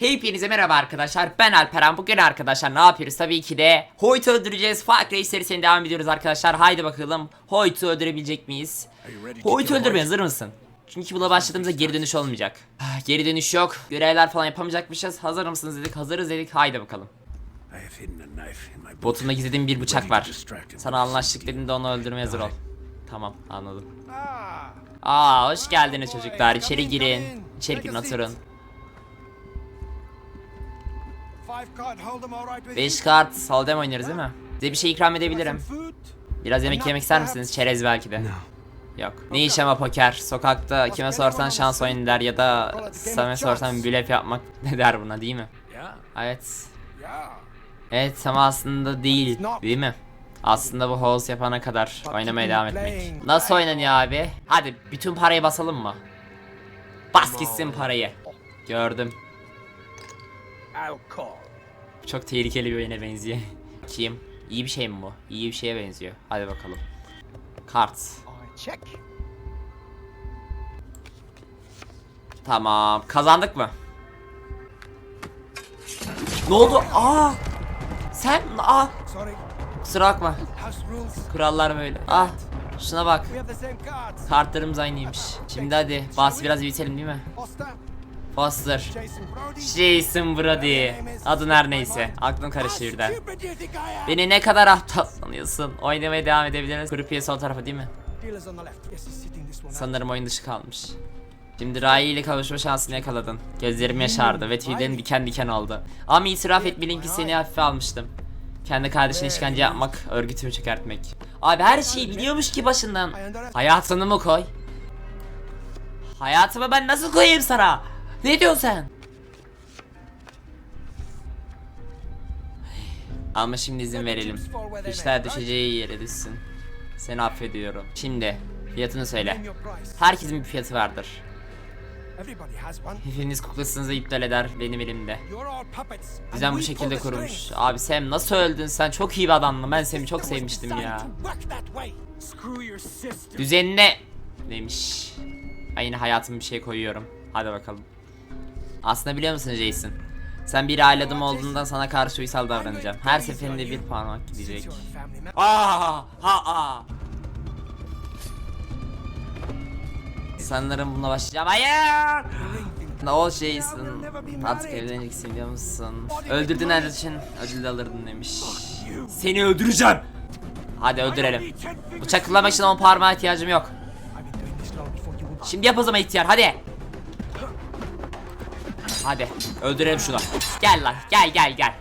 Hepinize merhaba arkadaşlar. Ben Alperen. Bugün arkadaşlar ne yapıyoruz? Tabii ki de Hoyt'u öldüreceğiz. Far Cry serisine devam ediyoruz arkadaşlar. Haydi bakalım. Hoyt'u öldürebilecek miyiz? Hoyt'u öldürmeye hazır mısın? Çünkü buna başladığımızda geri dönüş olmayacak. Ah, Geri dönüş yok. Görevler falan yapamayacakmışız. Hazır mısınız dedik hazırız dedik. Haydi bakalım. I have hidden a knife in my boot. Botumda gizlediğim bir bıçak var. Sana anlaştık dediğinde onu öldürmeye hazır ol. Tamam anladım. Aa hoş geldiniz çocuklar. İçeri girin. İçeri girin oturun 5 kart Saldem oynarız değil mi? Size bir şey ikram edebilirim. Biraz yemek yemek ister misiniz? Çerez belki de. Yok. Ne iş ama poker? Sokakta kime sorsan şans oyunu der ya da sana sorsan blef yapmak ne der buna değil mi? Evet. Evet ama aslında değil. Değil mi? Aslında bu house yapana kadar oynamaya devam etmek. Nasıl oynanıyor abi? Hadi bütün parayı basalım mı? Bas gitsin parayı. Gördüm. Call. Çok tehlikeli bir oyuna benziyor. Kim? İyi bir şey mi bu? İyi bir şeye benziyor. Hadi bakalım. Kart. Tamam. Kazandık mı? Ne oldu? Aa! Sen? Aa! Kusura bakma. Kurallar böyle. Ah! Şuna bak. Kartlarımız aynıymış. Şimdi hadi. Bahsi biraz büyütelim değil mi? Foster. Jason Brody. Adın her neyse. Aklım karıştı birden. Beni ne kadar aptal sanıyorsun. Oynamaya devam edebiliriz. Grupiye sol tarafa değil mi? Sanırım oyun dışı kalmış. Şimdi Rai ile kavuşma şansını yakaladın. Gözlerim yaşardı ve tüylerim diken diken oldu. Ama itiraf etmeliyim ki seni hafife almıştım. Kendi kardeşine işkence yapmak, örgütümü çökertmek. Abi her şeyi biliyormuş ki başından. Hayatını mı koy? Hayatımı ben nasıl koyayım sana? Ne diyorsun sen? Ama şimdi izin verelim. İşler düşeceği yere düşsün. Seni affediyorum. Şimdi fiyatını söyle. Herkesin bir fiyatı vardır. Hepiniz kuklasınızı iptal eder benim elimde. Düzen bu şekilde strings. Abi Sam nasıl öldün sen? Çok iyi bir adamdın. Ben seni çok sevmiştim ya. Düzenine demiş. Ben yine hayatıma bir şey koyuyorum. Hadi bakalım. Aslında biliyor musun Jason? Sen bir aile adamı olduğundan sana karşı uysal davranacağım. Her seferinde bir gidecek. A family member. Aa, ha, aa. Sanırım bununla başlayacağım. Hayır! Ne o Jason? Artık evleneceksin biliyor musun? Öldürdün her için ödül alırdın demiş. Seni öldüreceğim. Hadi öldürelim. Bıçak kullanmak için on parmağa ihtiyacım yok. Şimdi yap o zaman ihtiyar hadi. Hadi öldürelim şunu. Gel lan gel gel gel.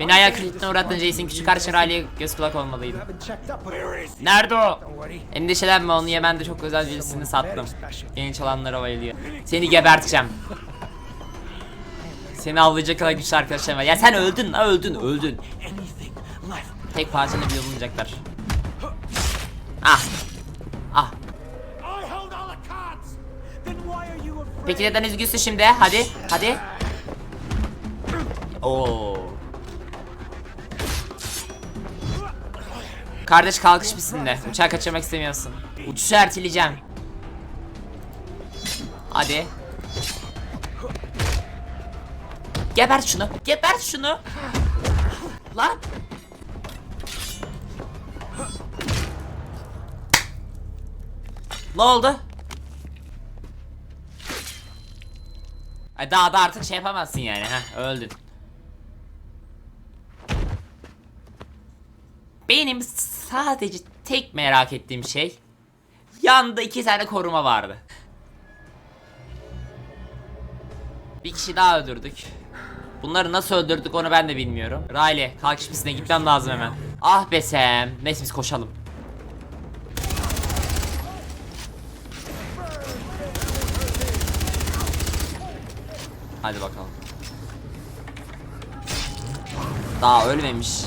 Beni ayak kırıklığına uğrattın Jason küçük kardeşin Riley'e göz kulak olmalıydı. Haven't checked up. Where is? Nerede o? Endişelenme onu yemen de çok özel birisini sattım. Genç olanlara bayılıyor. Seni geberteceğim. Seni avlayacak kadar güçlü arkadaşlarım var. Ya sen öldün la öldün öldün. Tek parçanı bile bulunacaklar. Ah. Peki neden üzgünsün şimdi? Hadi, hadi. Oo. Kardeş kalkış pistinde. Uçağı kaçırmak istemiyorsun. Uçuşu erteleyeceğim. Hadi. Gebert şunu. Gebert şunu. Lan. Ne oldu? Daha da artık şey yapamazsın yani ha öldün. Benim sadece tek merak ettiğim şey yanında iki tane koruma vardı. Bir kişi daha öldürdük. Bunları nasıl öldürdük onu ben de bilmiyorum. Riley pistine gitmem lazım hemen. Ah be Sam. Neyse biz koşalım. Hadi bakalım. Daha ölmemiş.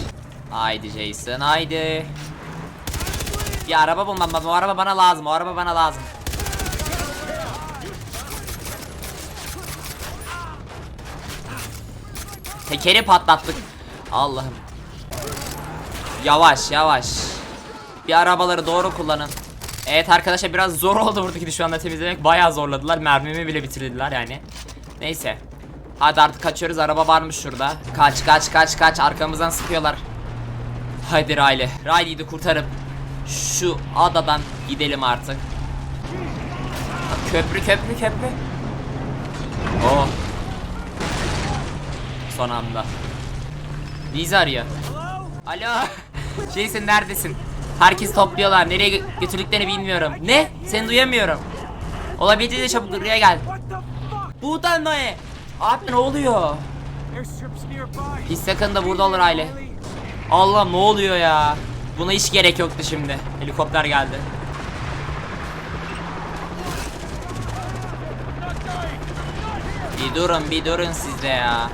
Haydi Jason haydi. Bir araba bulmam lazım. O araba bana lazım. O araba bana lazım. Tekeri patlattık. Allah'ım. Yavaş yavaş. Bir arabaları doğru kullanın. Evet arkadaşlar biraz zor oldu buradaki şu anda temizlemek. Bayağı zorladılar. Mermimi bile bitirdiler yani. Neyse. Hadi artık kaçıyoruz araba varmış şurada. Kaç kaç kaç kaç arkamızdan sıkıyorlar. Haydi Riley. Riley'i de kurtarıp şu adadan gidelim artık. Köprü köprü köprü. Oh. Son anda. Liza arıyor. Alo. Jason neredesin? Herkes topluyorlar. Nereye gö- götürdüklerini bilmiyorum. Ne? Seni duyamıyorum. Olabildiğince çabuk buraya gel. What the da? Abi ne oluyor? Nearby. Biz yakında burada olur aile. Allah ne oluyor ya? Buna hiç gerek yoktu şimdi. Helikopter geldi. Bir durun bir durun siz de ya.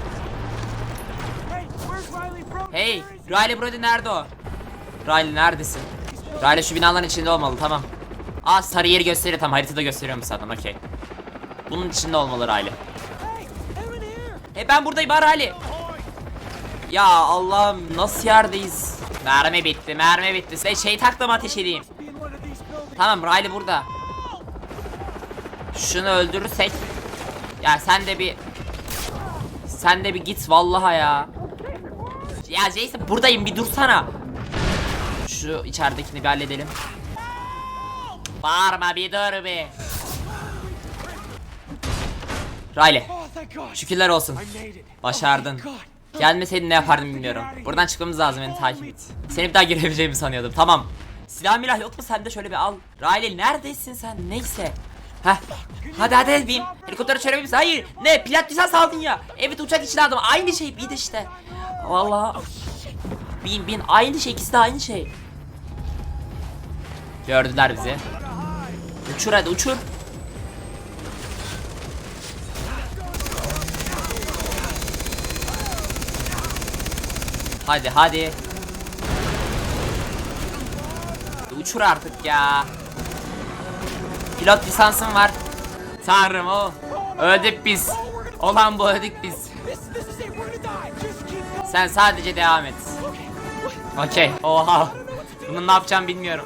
Hey, Riley Brody? Nerede o? Riley neredesin? Riley şu binaların içinde olmalı tamam. Aa sarı yeri gösteriyor tam haritada gösteriyormuş zaten okey. Bunun içinde olmalı Riley. E ben buradayım var Ali. Ya Allah'ım nasıl yerdeyiz? Mermi bitti, mermi bitti. Size şey taktım ateş edeyim. Tamam Riley burada. Şunu öldürürsek. Ya sen de bir sen de bir git vallahi ya. Ya Jason buradayım bir dursana. Şu içeridekini bir halledelim. Bağırma bir dur bir. Riley. Şükürler olsun. Başardın. Gelmeseydin ne yapardım bilmiyorum. Buradan çıkmamız lazım beni takip et. Seni bir daha görebileceğimi sanıyordum. Tamam. Silah milah yok mu sende şöyle bir al. Riley neredesin sen? Neyse. Heh. Hadi hadi bin. Helikoptere çörebilir misin? Hayır. Ne? Pilot lisans aldın ya. Evet uçak için aldım. Aynı şey bir de işte. Vallahi. Bin bin. Aynı şey. ikisi de aynı şey. Gördüler bizi. Uçur hadi uçur. Hadi hadi. Uçur artık ya. Pilot lisansım var. Tanrım o. Öldük biz. Olan bu öldük biz. Sen sadece devam et. Okey. Oha. Bunun ne yapacağım bilmiyorum.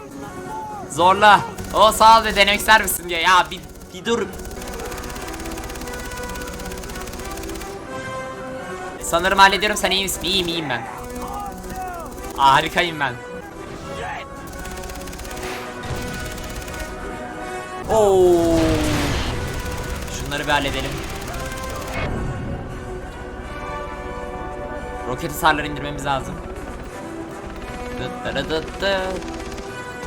Zorla. O sağ ol de denemek ister misin diyor. Ya bir, bir dur. Sanırım hallediyorum. Sen iyi misin? İyiyim iyiyim ben. Harikayım ben. Oo. Şunları bir halledelim. Roket hasarları indirmemiz lazım. Dıt dı dı dıt dı.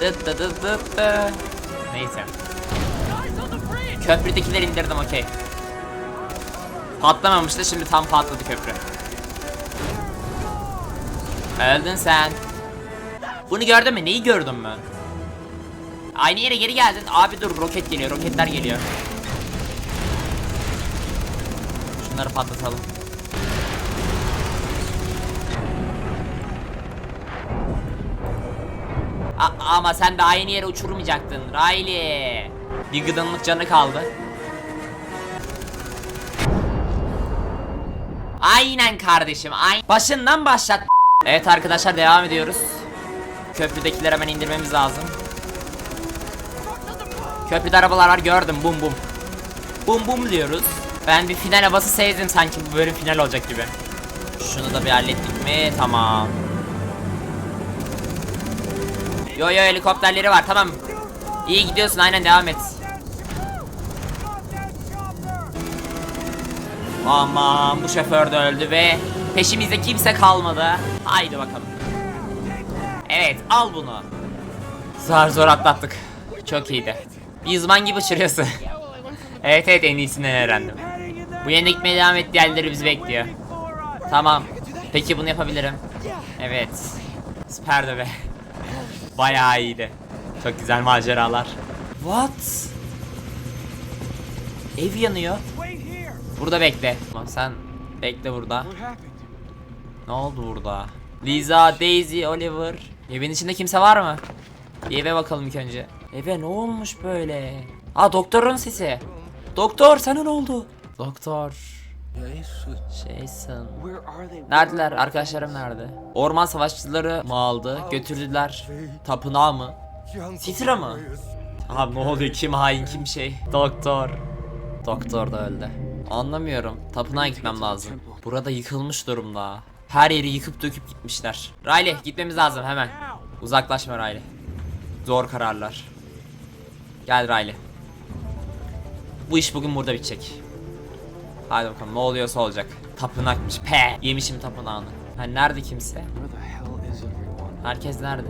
Dıt dı dıt dıt dı. Neyse. Köprüdekileri indirdim okey. Patlamamıştı şimdi tam patladı köprü. Öldün sen. Bunu gördün mü? Neyi gördün mü? Aynı yere geri geldin. Abi dur roket geliyor. Roketler geliyor. Şunları patlatalım. A- ama sen de aynı yere uçurmayacaktın. Riley. Bir gıdınlık canı kaldı. Aynen kardeşim. Aynen. Başından başlat. Evet arkadaşlar devam ediyoruz. Köprüdekileri hemen indirmemiz lazım. Köprüde arabalar var gördüm bum bum. Bum bum diyoruz. Ben bir final havası sevdim sanki bu bölüm final olacak gibi. Şunu da bir hallettik mi? Tamam. Yo yo helikopterleri var tamam. İyi gidiyorsun aynen devam et. Aman bu şoför de öldü ve peşimizde kimse kalmadı. Haydi bakalım. Evet al bunu. Zar zor atlattık. Çok iyiydi. Bir uzman gibi uçuruyorsun. evet evet en iyisinden öğrendim. Bu yöne gitmeye devam et diğerleri bizi bekliyor. Tamam. Peki bunu yapabilirim. Evet. Süperdi be. Bayağı iyiydi. Çok güzel maceralar. What? Ev yanıyor. Burada bekle. Tamam sen bekle burada. Ne oldu burada? Lisa, Daisy, Oliver. Evin içinde kimse var mı? Bir eve bakalım ilk önce. Eve ne olmuş böyle? Aa doktorun sesi. Doktor sana ne oldu? Doktor. Jason. They? Neredeler? Arkadaşlarım nerede? Orman savaşçıları mı aldı? Götürdüler. Tapınağı mı? Sitra mı? Abi ne oluyor? Kim hain kim şey? Doktor. Doktor da öldü. Anlamıyorum. Tapınağa gitmem lazım. Burada yıkılmış durumda. Her yeri yıkıp döküp gitmişler. Riley gitmemiz lazım hemen. Uzaklaşma Riley. Zor kararlar. Gel Riley. Bu iş bugün burada bitecek. Hadi bakalım ne oluyorsa olacak. Tapınakmış. Pe. Yemişim tapınağını. Ha nerede kimse? Herkes nerede?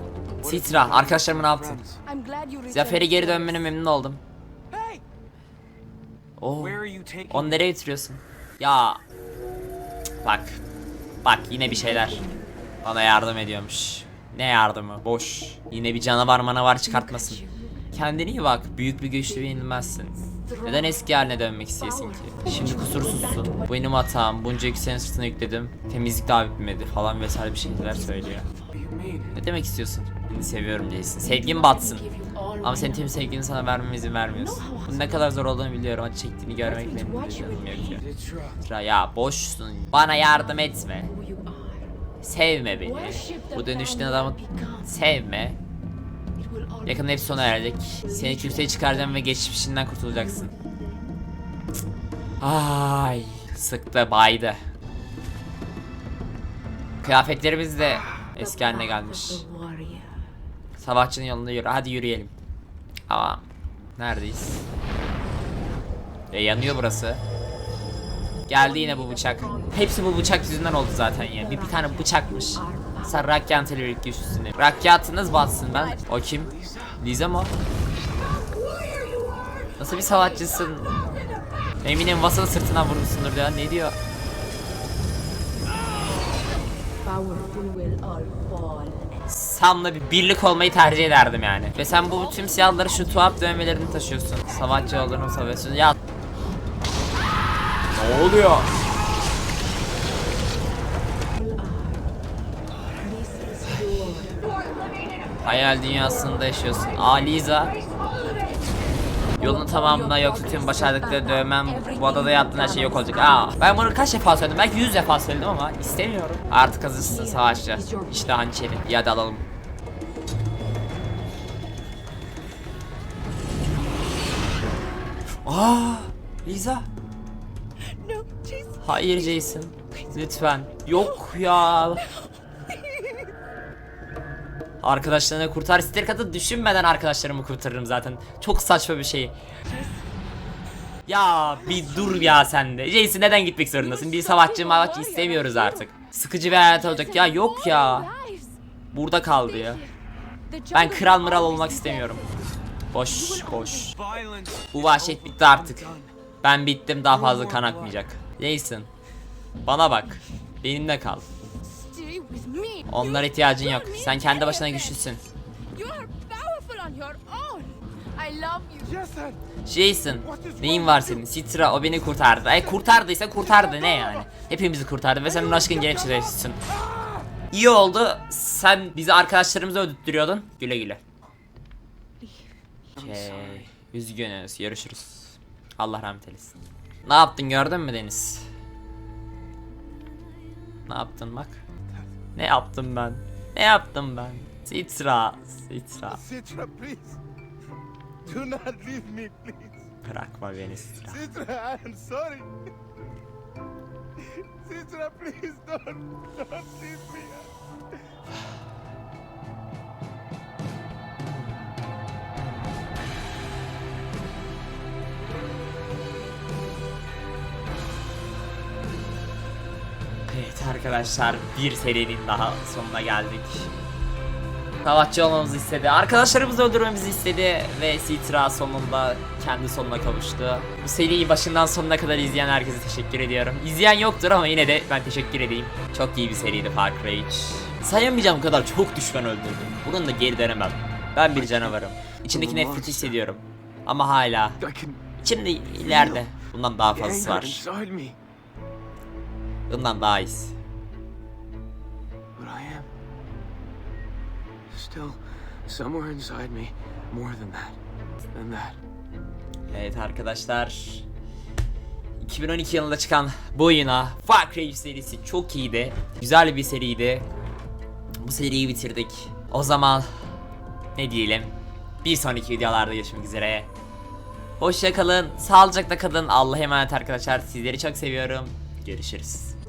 Citra arkadaşlarımın returned. Zafer'e geri dönmene memnun oldum. Taking Onu nereye götürüyorsun? Ya. Bak. Bak yine bir şeyler. Bana yardım ediyormuş. Ne yardımı? Boş. Yine bir canavar manavar çıkartmasın. Kendine iyi bak. Büyük bir güçlü yenilmezsin. Neden eski haline dönmek isteyesin ki? Şimdi kusursuzsun. Bu benim hatam. Bunca yükü senin sırtına yükledim. Temizlik daha bitmedi falan vesaire bir şeyler söylüyor. Ne demek istiyorsun? Seni seviyorum Jason. Sevgin batsın. Ama senin tüm sevgini sana vermeme izin vermiyorsun. Bunun ne kadar zor olduğunu biliyorum. Acı çektiğini görmek benim. Citra. Sıra ya boşsun. Bana yardım etme. Sevme beni. Bu dönüşten family adamı sevme. Yakında hepsi sona erecek. Seni kimseye çıkaracağım ve geçmişinden kurtulacaksın. Ay sıktı baydı. Kıyafetlerimiz de eski haline gelmiş. Savaşçının yolunda yürü. Hadi yürüyelim. Ama neredeyiz? E yanıyor burası. Geldi yine bu bıçak. Hepsi bu bıçak yüzünden oldu zaten ya. Bir, bir tane bıçakmış. Sen Rakyat televirik güçlüsün. Rakyatınız batsın ben. O kim? Liza mı? Nasıl bir savaşçısın? Eminim Vasal sırtına vurmuşsundur ya. Ne diyor? Powerful will all fall. Sam'la bir birlik olmayı tercih ederdim yani. Ve sen bu tüm siyahları şu tuhaf dövmelerini taşıyorsun. Savaşçı olduğunu savaşıyorsun. Ya ne oluyor? Hayal dünyasında yaşıyorsun. Aa Liza. Yolun tamamına yoksa tüm başardıkları dövmem bu adada yaptığın her şey yok olacak. Aa ben bunu kaç defa söyledim? Belki yüz defa söyledim ama istemiyorum. Artık hazırsın savaşçı. İşte hançeri. İyi hadi alalım. Aa Liza. Hayır Jason. Lütfen. Yok ya. Arkadaşlarını kurtar. Sister katı düşünmeden arkadaşlarımı kurtarırım zaten. Çok saçma bir şey. Ya bir dur ya sen de. Jason neden gitmek zorundasın? Bir savaşçı mavaşçı istemiyoruz artık. Sıkıcı bir hayat olacak. Ya yok ya. Burada kaldı ya. Ben kral mıral olmak is istemiyorum. Boş boş. Bu vahşet bitti artık. Ben bittim daha fazla kan akmayacak. Jason. Bana bak. Benimle kal. Onlara ihtiyacın yok. Sen kendi başına güçlüsün. You are powerful on your own. I love you. Jason! Neyin var senin? Citra o beni kurtardı. E kurtardıysa kurtardı ne yani? Hepimizi kurtardı ve sen onun aşkın genç çiziyorsun. İyi oldu. Sen bizi arkadaşlarımıza öldürtüyordun. Güle güle. Şey, üzgünüz. Görüşürüz. Allah rahmet eylesin. Ne yaptın gördün mü Deniz? Ne yaptın bak? Ne yaptım ben? Ne yaptım ben? Citra, Citra. Citra, please! Do not leave me, please! Bırakma beni Citra. Citra, I am sorry! Citra, please don't, don't leave me! Evet arkadaşlar bir serinin daha sonuna geldik. Savaşçı olmamızı istedi. Arkadaşlarımızı öldürmemizi istedi ve Citra sonunda kendi sonuna kavuştu. Bu seriyi başından sonuna kadar izleyen herkese teşekkür ediyorum. İzleyen yoktur ama yine de ben teşekkür edeyim. Çok iyi bir seriydi Far Cry 3. Sayamayacağım kadar çok düşman öldürdüm. Bunun da geri dönemem. Ben bir canavarım. İçindeki nefreti hissediyorum. Ama hala içimde ileride bundan daha fazlası var. Bundan daha iyisi. but I am still somewhere inside me more than that, than that. Evet arkadaşlar 2012 yılında çıkan bu oyuna Far Cry serisi çok iyiydi. Güzel bir seriydi. Bu seriyi bitirdik. O zaman ne diyelim? Bir sonraki videolarda görüşmek üzere. Hoşça kalın. Sağlıcakla kalın. Allah'a emanet arkadaşlar. Sizleri çok seviyorum. Görüşürüz.